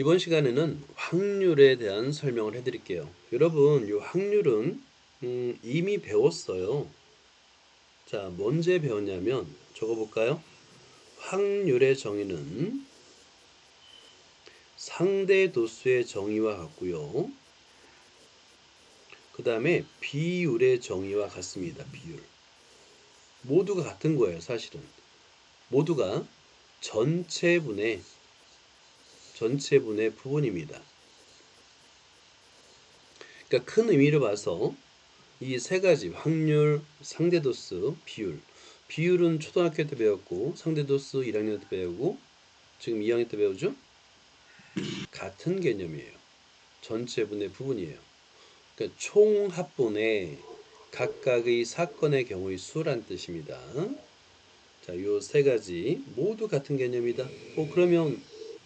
이번 시간에는 확률에 대한 설명을 해드릴게요. 여러분, 이 확률은 음, 이미 배웠어요. 자, 언제 배웠냐면 적어볼까요? 확률의 정의는 상대 도수의 정의와 같고요. 그 다음에 비율의 정의와 같습니다. 비율. 모두가 같은 거예요, 사실은. 모두가 전체분의 전체분의 부분입니다. 그러니까 큰 의미로 봐서 이 세 가지 확률, 상대도수, 비율. 비율은 초등학교 때 배웠고 상대도수 1학년 때 배우고 지금 2학년 때 배우죠? 같은 개념이에요. 전체분의 부분이에요. 그러니까 총합분의 각각의 사건의 경우의 수란 뜻입니다. 자, 요 세 가지 모두 같은 개념이다. 어, 그러면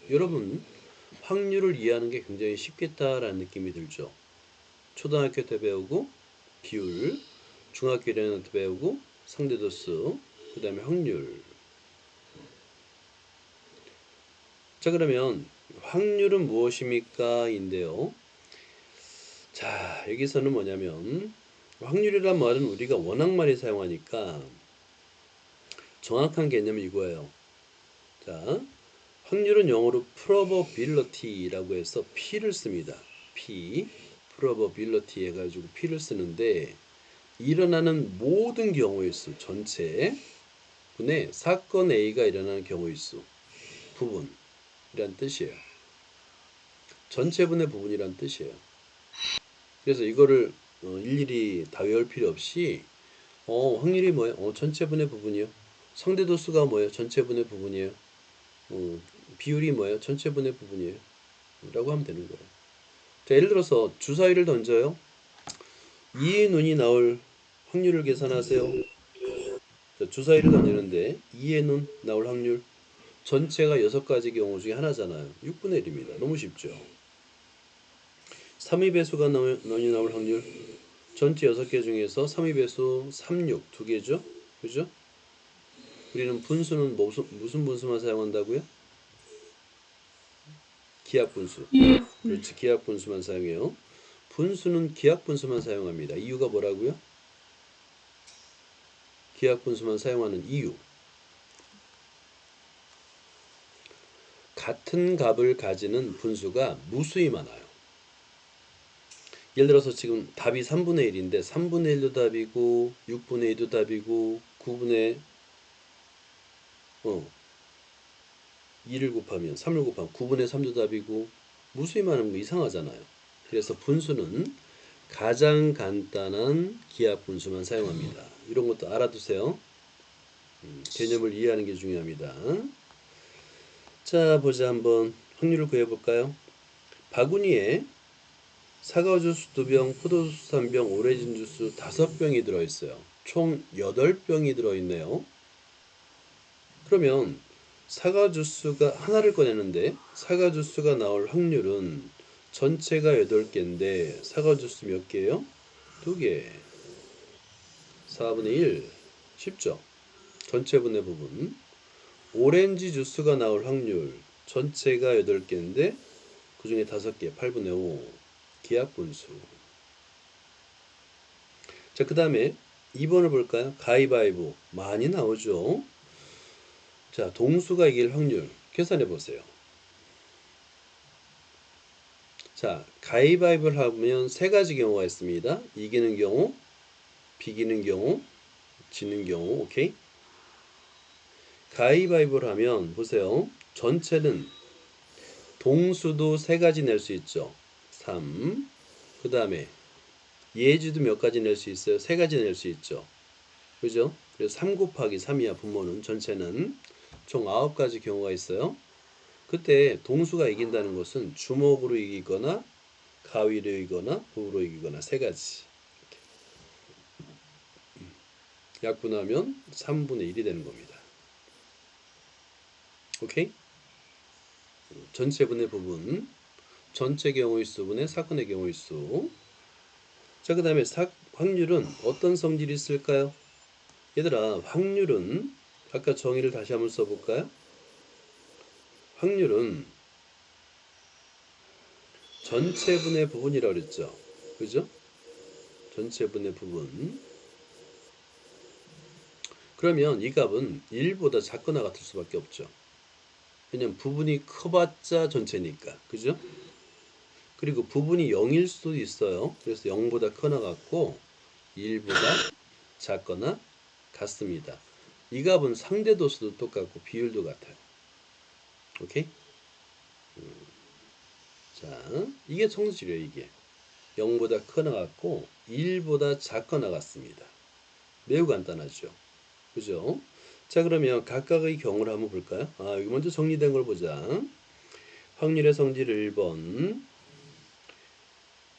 여러분 확률을 이해하는 게 굉장히 쉽겠다라는 느낌이 들죠. 초등학교 때 배우고 비율, 중학교 1학년 때 배우고 상대도수, 그 다음에 확률. 자 그러면 확률은 무엇입니까? 인데요. 자 여기서는 뭐냐면 확률이란 말은 우리가 워낙 많이 사용하니까 정확한 개념이 이거예요. 자 확률은 영어로 probability라고 해서 p를 씁니다. p, probability 해가지고 p를 쓰는데 일어나는 모든 경우의 수 전체 분의 사건 A가 일어나는 경우의 수 부분이란 뜻이에요. 전체 분의 부분이란 뜻이에요. 그래서 이거를 어, 일일이 다 외울 필요 없이 어, 확률이 뭐예요? 어, 전체 분의 부분이요. 상대도수가 뭐예요? 전체 분의 부분이에요. 어, 비율이 뭐예요? 전체분의 부분이에요. 라고 하면 되는 거예요. 자, 예를 들어서 주사위를 던져요. 2의 눈이 나올 확률을 계산하세요. 자, 주사위를 던지는데 2의 눈 나올 확률 전체가 6가지 경우 중에 하나잖아요. 6분의 1입니다. 너무 쉽죠. 3의 배수가 눈이 나올 확률 전체 6개 중에서 3의 배수 3, 6두 개죠. 그죠? 우리는 분수는 무슨, 무슨 분수만 사용한다고요? 기하 분수. 그렇지. 기하 분수만 사용해요. 분수는 기하 분수만 사용합니다. 이유가 뭐라고요? 기하 분수만 사용하는 이유. 같은 값을 가지는 분수가 무수히 많아요. 예를 들어서 지금 답이 3분의 1인데 3분의 1도 답이고 6분의 2도 답이고 9분의 어 2를 곱하면 3을 곱하면 9분의 3도 답이고 무수히 많은 거 이상하잖아요. 그래서 분수는 가장 간단한 기하 분수만 사용합니다. 이런 것도 알아두세요. 음, 개념을 이해하는 게 중요합니다. 자, 보자 한번 확률을 구해볼까요? 바구니에 사과 주스 2병, 포도 주스 3병, 오레진 주스 5병이 들어있어요. 총 8병이 들어있네요. 그러면 사과 주스가 하나를 꺼내는데 사과 주스가 나올 확률은 전체가 8개인데 사과 주스 몇 개예요? 2개. 4분의 1. 쉽죠? 전체 분의 부분. 오렌지 주스가 나올 확률 전체가 8개인데 그 중에 5개, 8분의 5. 기하분수. 자, 그 다음에 2번을 볼까요? 가위바위보. 많이 나오죠? 자, 동수가 이길 확률 계산해 보세요. 자, 가위바위보를 하면 세 가지 경우가 있습니다. 이기는 경우, 비기는 경우, 지는 경우, 오케이? 가위바위보를 하면 보세요. 전체는 동수도 세 가지 낼 수 있죠. 3. 그 다음에 예지도 몇 가지 낼 수 있어요? 세 가지 낼 수 있죠. 그죠? 그래서 3 곱하기 3이야 분모는 전체는 총 9가지 경우가 있어요. 그때 동수가 이긴다는 것은 주먹으로 이기거나 가위로 이기거나 부로 이기거나 세 가지. 음. 약분하면 3분의 1이 되는 겁니다. 오케이? 전체 분의 부분, 전체 경우의 수분의 사건의 경우의 수. 자, 그 다음에 확률은 어떤 성질이 있을까요? 얘들아, 확률은 아까 정의를 다시 한번 써볼까요? 확률은 전체분의 부분이라고 그랬죠. 그죠? 전체분의 부분. 그러면 이 값은 1보다 작거나 같을 수밖에 없죠. 왜냐면 부분이 커봤자 전체니까. 그죠? 그리고 부분이 0일 수도 있어요. 그래서 0보다 크거나 같고 1보다 작거나 같습니다. 이 값은 상대 도수도 똑같고 비율도 같아요. 오케이? 음. 자, 이게 청수치료예요, 이게. 0보다 크거나 같고 1보다 작거나 같습니다. 매우 간단하죠. 그죠? 자, 그러면 각각의 경우를 한번 볼까요? 아, 여기 먼저 정리된 걸 보자. 확률의 성질 1번.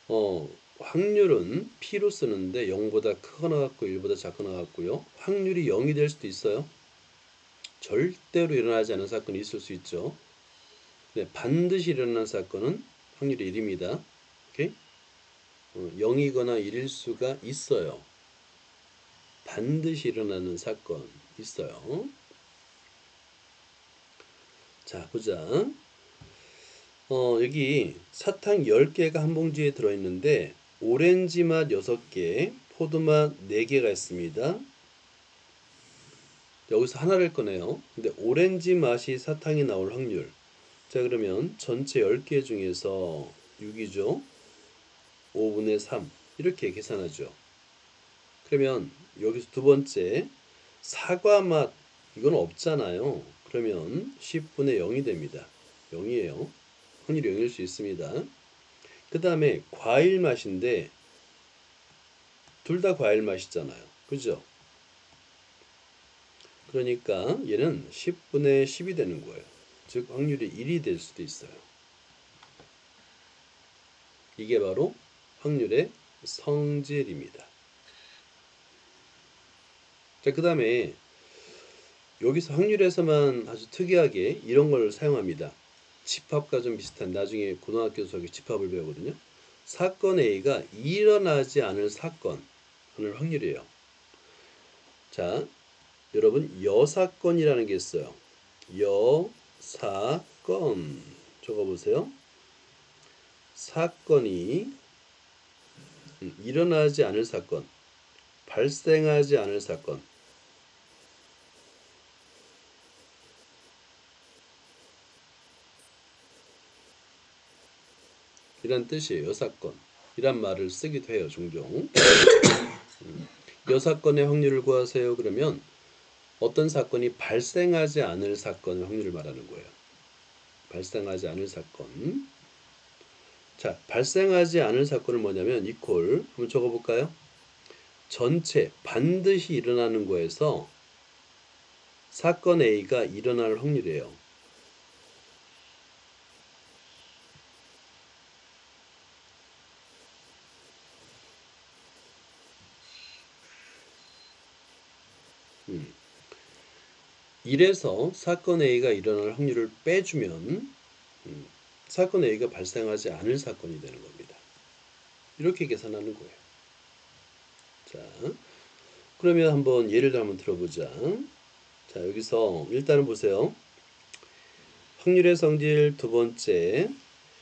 어, 확률은 P로 쓰는데 0보다 크거나 같고 1보다 작거나 같고요. 확률이 0이 될 수도 있어요. 절대로 일어나지 않은 사건이 있을 수 있죠. 네, 반드시 일어난 사건은 확률이 1입니다. 오케이? 어, 0이거나 1일 수가 있어요. 반드시 일어나는 사건 있어요. 자, 보자. 어, 여기 사탕 10개가 한 봉지에 들어있는데 오렌지 맛 6개, 포도 맛 4개가 있습니다. 여기서 하나를 꺼내요. 근데 오렌지 맛이 사탕이 나올 확률. 자, 그러면 전체 10개 중에서 6이죠. 5분의 3. 이렇게 계산하죠. 그러면 여기서 두 번째 사과 맛 이건 없잖아요. 그러면 10분의 0이 됩니다. 0이에요. 확률이 0일 수 있습니다. 그 다음에 과일 맛인데 둘 다 과일 맛이잖아요. 그죠? 그러니까 얘는 10분의 10이 되는 거예요. 즉 확률이 1이 될 수도 있어요. 이게 바로 확률의 성질입니다. 자, 그 다음에 여기서 확률에서만 아주 특이하게 이런 걸 사용합니다. 집합과 좀 비슷한 나중에 고등학교 수학에 집합을 배우거든요. 사건 A가 일어나지 않을 사건 하는 확률이에요. 자, 여러분 여사건이라는 게 있어요. 여사건 적어보세요. 사건이 음, 일어나지 않을 사건, 발생하지 않을 사건. 이란 뜻이에요. 여사건. 이란 말을 쓰기도 해요. 종종. 음, 여사건의 확률을 구하세요. 그러면 어떤 사건이 발생하지 않을 사건의 확률을 말하는 거예요. 발생하지 않을 사건. 자, 발생하지 않을 사건은 뭐냐면 이퀄 한번 적어 볼까요? 전체 반드시 일어나는 거에서 사건 A가 일어날 확률이에요. 음. 1에서 사건 A가 일어날 확률을 빼주면 음, 사건 A가 발생하지 않을 사건이 되는 겁니다. 이렇게 계산하는 거예요. 자, 그러면 한번 예를 한번 들어보자. 자, 여기서 일단은 보세요. 확률의 성질 두 번째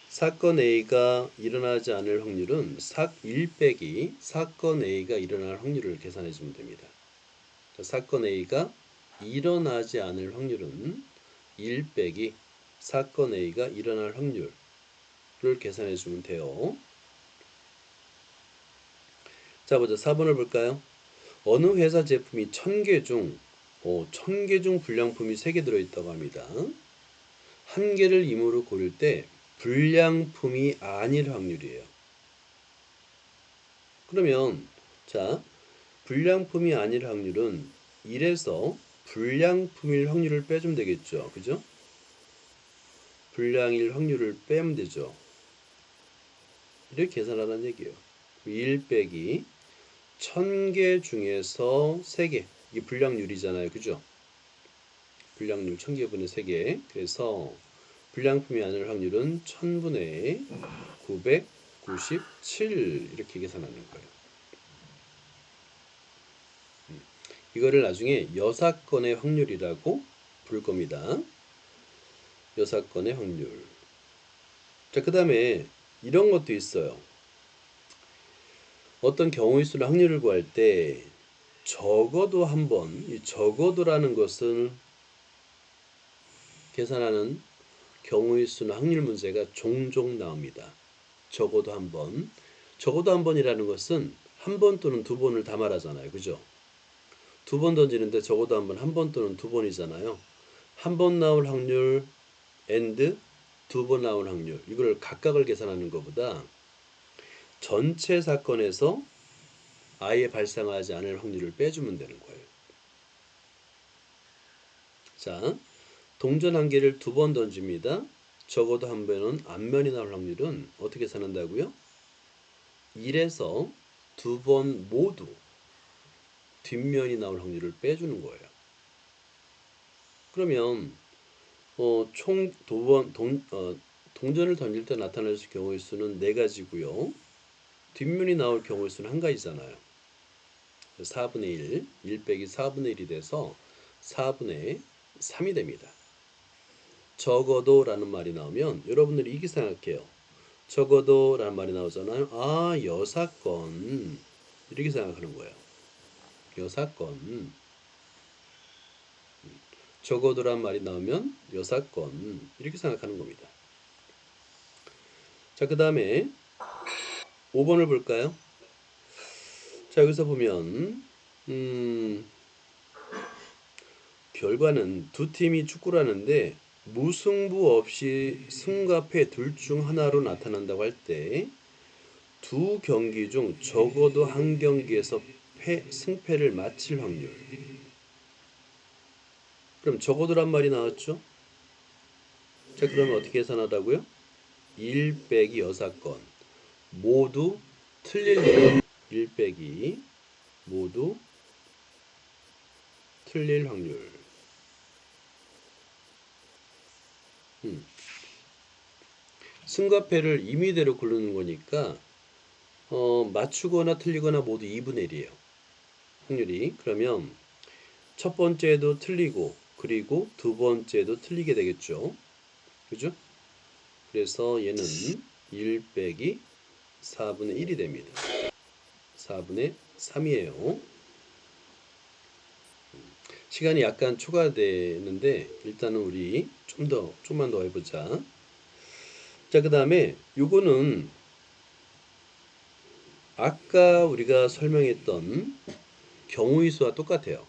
사건 A가 일어나지 않을 확률은 사, 1 빼기 사건 A가 일어날 확률을 계산해 주면 됩니다. 자, 사건 A가 일어나지 않을 확률은 1 빼기 사건 A가 일어날 확률을 계산해 주면 돼요. 자, 보자. 4번을 볼까요? 어느 회사 제품이 1000개 중, 어, 1000개 중 불량품이 3개 들어있다고 합니다. 한 개를 임으로 고를 때 불량품이 아닐 확률이에요. 그러면, 자, 불량품이 아닐 확률은 1에서 불량품일 확률을 빼주면 되겠죠. 그죠? 불량일 확률을 빼면 되죠. 이렇게 계산하라는 얘기예요. 1 빼기 1000개 중에서 3개. 이게 불량률이잖아요. 그죠? 불량률 1000개분의 3개. 그래서 불량품이 아닐 확률은 1000분의 997 이렇게 계산하는 거예요. 음, 이거를 나중에 여사건의 확률이라고 부를 겁니다. 여사건의 확률. 자, 그 다음에 이런 것도 있어요. 어떤 경우의 수를 확률을 구할 때 적어도 한 번, 이 적어도라는 것은 계산하는 경우의 수나 확률 문제가 종종 나옵니다. 적어도 한 번. 적어도 한 번이라는 것은 한 번 또는 두 번을 다 말하잖아요. 그죠? 두 번 던지는데 적어도 한 번, 한 번 또는 두 번이잖아요. 한 번 나올 확률 and 두 번 나올 확률. 이걸 각각을 계산하는 것보다 전체 사건에서 아예 발생하지 않을 확률을 빼주면 되는 거예요. 자, 동전 한 개를 두 번 던집니다. 적어도 한 번은 앞면이 나올 확률은 어떻게 사는다고요? 1에서 두 번 모두 뒷면이 나올 확률을 빼주는 거예요. 그러면 어, 총두번 동, 어, 동전을 던질 때 나타날 경우의 수는 네 가지고요. 뒷면이 나올 경우의 수는 한 가지잖아요. 4분의 1, 1 빼기 4분의 1이 돼서 4분의 3이 됩니다. 적어도 라는 말이 나오면 여러분들이 이렇게 생각해요. 적어도 라는 말이 나오잖아요. 아, 여사건. 이렇게 생각하는 거예요. 여사건. 적어도란 말이 나오면 여사건. 이렇게 생각하는 겁니다. 자, 그 다음에 5번을 볼까요? 자, 여기서 보면, 음, 결과는 두 팀이 축구를 하는데 무승부 없이 승과 패 둘 중 하나로 나타난다고 할 때 두 경기 중 적어도 한 경기에서 패, 승패를 마칠 확률. 그럼 적어도란 말이 나왔죠? 자, 그러면 어떻게 계산하다고요? 1 빼기 여사건 모두 틀릴 확률 1 빼기 모두 틀릴 확률 음. 승과 패를 임의대로 고르는 거니까 어, 맞추거나 틀리거나 모두 2분의 1이에요. 확률이. 그러면 첫 번째도 틀리고 그리고 두 번째도 틀리게 되겠죠. 그죠? 그래서 얘는 1 빼기 4분의 1이 됩니다. 4분의 3이에요. 시간이 약간 초과되는데 일단은 우리 좀 더 좀만 더 해보자. 자, 그 다음에 요거는 아까 우리가 설명했던 경우의 수와 똑같아요.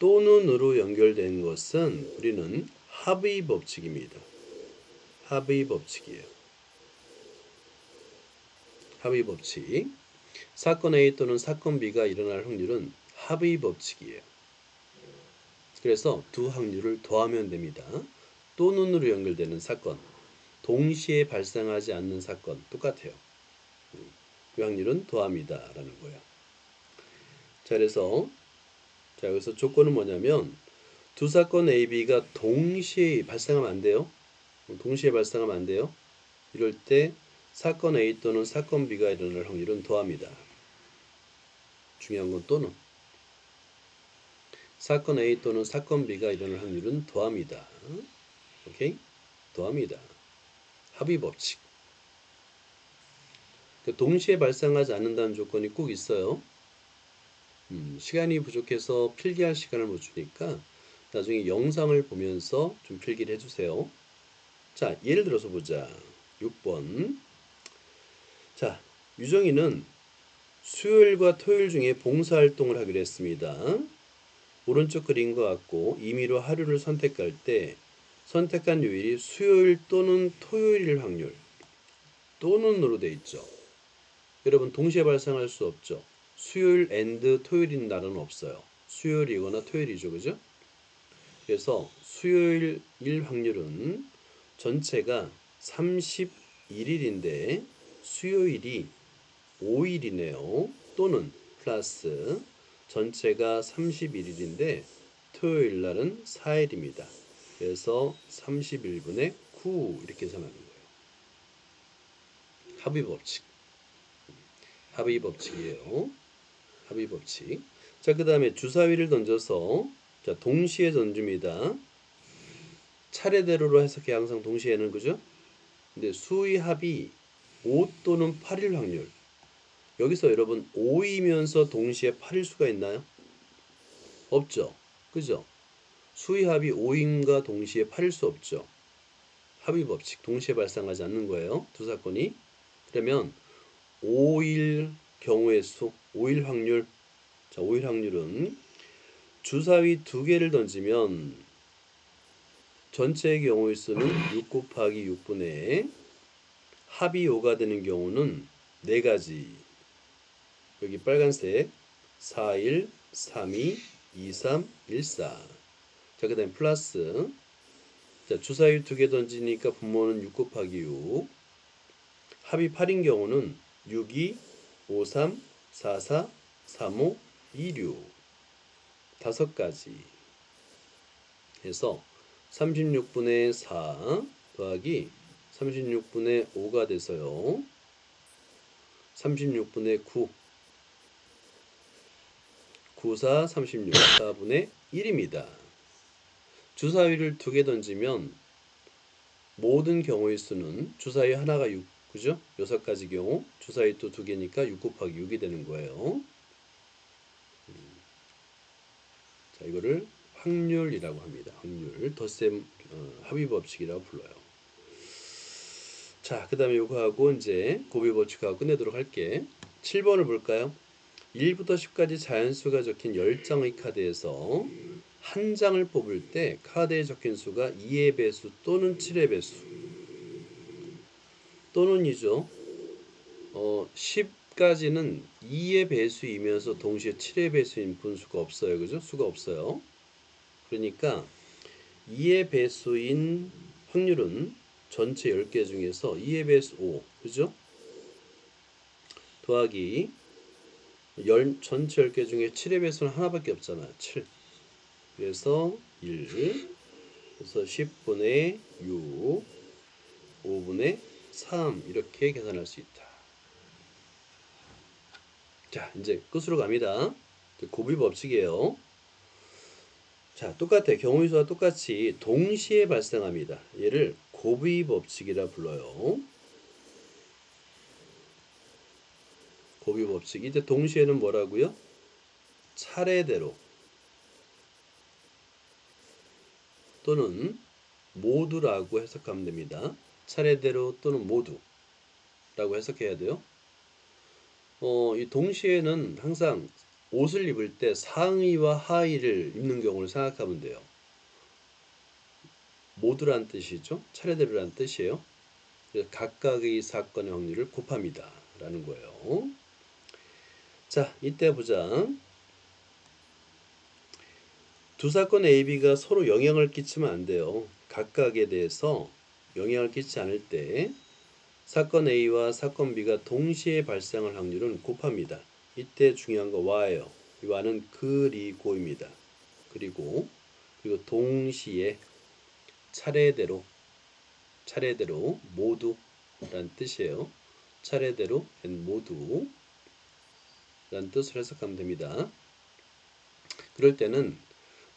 또는으로 연결된 것은 우리는 합의 법칙입니다. 합의 법칙이에요. 합의 법칙. 사건 A 또는 사건 B가 일어날 확률은 합의 법칙이에요. 그래서 두 확률을 더하면 됩니다. 또는으로 연결되는 사건, 동시에 발생하지 않는 사건 똑같아요. 그 확률은 더합니다라는 거예요. 자, 그래서 자 여기서 조건은 뭐냐면 두 사건 A, B가 동시에 발생하면 안 돼요. 동시에 발생하면 안 돼요. 이럴 때 사건 A 또는 사건 B가 일어날 확률은 더합니다. 중요한 건 또는 사건 A 또는 사건 B가 일어날 확률은 더합니다. 오케이? 더합니다. 합의 법칙. 그 동시에 발생하지 않는다는 조건이 꼭 있어요. 음, 시간이 부족해서 필기할 시간을 못 주니까 나중에 영상을 보면서 좀 필기를 해주세요. 자, 예를 들어서 보자. 6번. 자, 유정이는 수요일과 토요일 중에 봉사활동을 하기로 했습니다. 오른쪽 그림과 같고 임의로 하루를 선택할 때 선택한 요일이 수요일 또는 토요일일 확률 또는으로 돼 있죠. 여러분 동시에 발생할 수 없죠. 수요일 앤드 토요일인 날은 없어요. 수요일이거나 토요일이죠. 그죠? 그래서 수요일 일 확률은 전체가 31일인데 수요일이 5일이네요. 또는 플러스 전체가 31일인데 토요일 날은 4일입니다. 그래서 31분의 9 이렇게 계산하는 거예요. 합의 법칙. 합의 법칙이에요. 합의 법칙. 자, 그 다음에 주사위를 던져서 자, 동시에 던집니다. 차례대로로 해석해 항상 동시에는 그죠? 근데 수의 합이 5 또는 8일 확률. 여기서 여러분 5이면서 동시에 8일 수가 있나요? 없죠. 그죠? 수의 합이 5인과 동시에 8일 수 없죠. 합의 법칙 동시에 발생하지 않는 거예요. 두 사건이. 그러면 5일 경우의 수, 5일 확률. 자, 5일 확률은 주사위 두 개를 던지면 전체의 경우의 수는 6 곱하기 6분의 합이 5가 되는 경우는 네 가지. 여기 빨간색 4, 1, 3, 2, 2, 3, 1, 4. 자, 그 다음에 플러스. 자, 주사위 두 개 던지니까 분모는 6 곱하기 6. 합이 8인 경우는 6, 2, 5, 3, 4, 4, 3, 5, 2, 6. 다섯 가지. 해서 36분의 4 더하기 36분의 5가 돼서요. 36분의 9. 9, 4, 36, 4분의 1입니다. 주사위를 두 개 던지면 모든 경우의 수는 주사위 하나가 6, 그죠? 여섯 가지 경우 주사위 또 두 개니까 6 곱하기 6이 되는 거예요. 음. 자, 이거를 확률이라고 합니다. 확률, 덧셈 어, 합의 법칙이라고 불러요. 자, 그 다음에 이거하고 이제 고비 법칙하고 끝내도록 할게. 7번을 볼까요? 1부터 10까지 자연수가 적힌 10장의 카드에서 한 장을 뽑을 때 카드에 적힌 수가 2의 배수 또는 7의 배수 또는이죠. 어, 10까지는 2의 배수이면서 동시에 7의 배수인 분수가 없어요. 그죠? 수가 없어요. 그러니까 2의 배수인 확률은 전체 10개 중에서 2의 배수 5. 그죠? 더하기 열, 전체 10개 중에 7의 배수는 하나밖에 없잖아요. 7. 그래서 1. 그래서 10분의 6. 5분의 3. 이렇게 계산할 수 있다. 자, 이제 끝으로 갑니다. 고비 법칙이에요. 자, 똑같아요. 경우의 수와 똑같이 동시에 발생합니다. 얘를 고비 법칙이라 불러요. 고비 법칙. 이제 동시에는 뭐라고요? 차례대로 또는 모두라고 해석하면 됩니다. 차례대로 또는 모두라고 해석해야 돼요. 어, 이 동시에는 항상 옷을 입을 때 상의와 하의를 입는 경우를 생각하면 돼요. 모두란 뜻이죠. 차례대로란 뜻이에요. 각각의 사건의 확률을 곱합니다. 라는 거예요. 자, 이때 보자. 두 사건 A, B가 서로 영향을 끼치면 안 돼요. 각각에 대해서 영향을 끼치지 않을 때 사건 A와 사건 B가 동시에 발생할 확률은 곱합니다. 이때 중요한 거 와예요. 이 와는 그리고입니다. 그리고 그리고 동시에 차례대로 차례대로 모두 란 뜻이에요. 차례대로 모두 라는 뜻을 해석하면 됩니다. 그럴 때는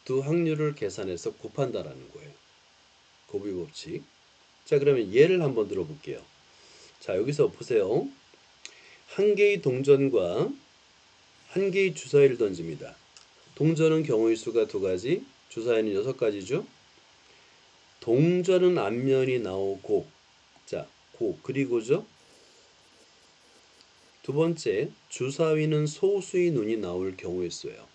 두 확률을 계산해서 곱한다라는 거예요. 곱비 법칙. 자, 그러면 예를 한번 들어볼게요. 자, 여기서 보세요. 한 개의 동전과 한 개의 주사위를 던집니다. 동전은 경우의 수가 두 가지, 주사위는 여섯 가지죠. 동전은 앞면이 나오고, 자, 고, 그리고죠. 두 번째, 주사위는 소수의 눈이 나올 경우의 수예요.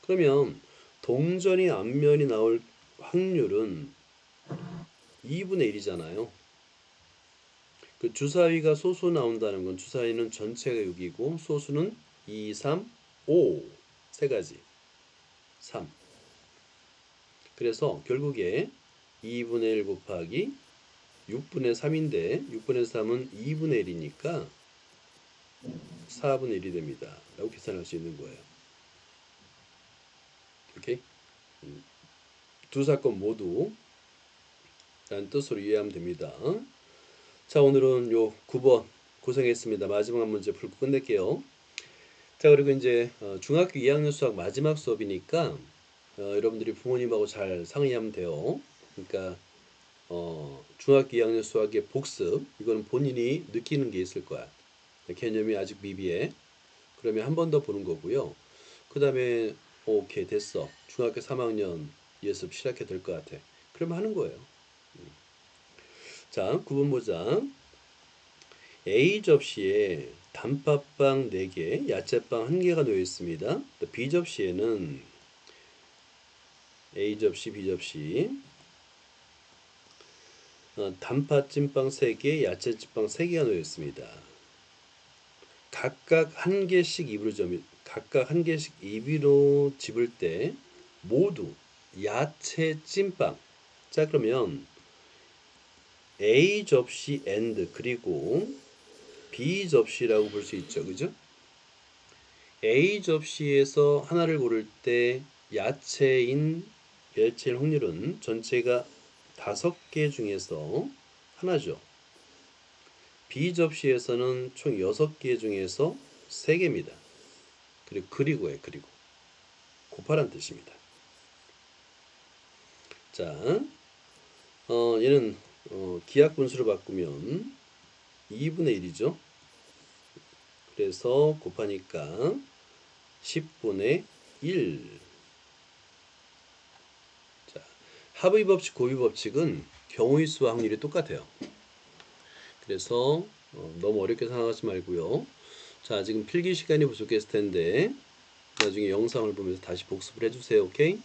그러면 동전이 앞면이 나올 확률은 2분의 1이잖아요. 그 주사위가 소수 나온다는 건 주사위는 전체가 6이고 소수는 2, 3, 5. 세 가지. 3. 그래서 결국에 2분의 1 곱하기 6분의 3인데 6분의 3은 2분의 1이니까 4분의 1이 됩니다. 라고 계산할 수 있는 거예요. 오케이? 음. 두 사건 모두 라는 뜻으로 이해하면 됩니다. 자, 오늘은 요 9번 고생했습니다. 마지막 문제 풀고 끝낼게요. 자, 그리고 이제 어, 중학교 2학년 수학 마지막 수업이니까 어, 여러분들이 부모님하고 잘 상의하면 돼요. 그러니까 어, 중학교 2학년 수학의 복습 이거는 본인이 느끼는 게 있을 거야. 개념이 아직 미비해. 그러면 한 번 더 보는 거고요. 그 다음에 오케이 됐어. 중학교 3학년 예습 시작해 될 것 같아. 그러면 하는 거예요. 음. 자, 9번 보자. A 접시에 단팥빵 4개, 야채빵 1개가 놓여 있습니다. 또 B 접시에는 A 접시, B 접시 어, 단팥찐빵 3개, 야채찐빵 3개가 놓여 있습니다. 각각 한 개씩 입으로 점 각각 한 개씩 입으로 집을 때 모두 야채 찐빵. 자 그러면 A 접시 and 그리고 B 접시라고 볼 수 있죠, 그죠? A 접시에서 하나를 고를 때 야채인 야채일 확률은 전체가 다섯 개 중에서 하나죠. B 접시에서는 총 여섯 개 중에서 세 개입니다. 그리고 그리고에 그리고 곱하란 뜻입니다. 자, 어, 얘는 어, 기하 분수로 바꾸면 2분의 1이죠. 그래서 곱하니까 10분의 1. 자, 합의 법칙, 고의 법칙은 경우의 수와 확률이 똑같아요. 그래서 어, 너무 어렵게 생각하지 말고요. 자, 지금 필기 시간이 부족했을 텐데 나중에 영상을 보면서 다시 복습을 해주세요. 오케이?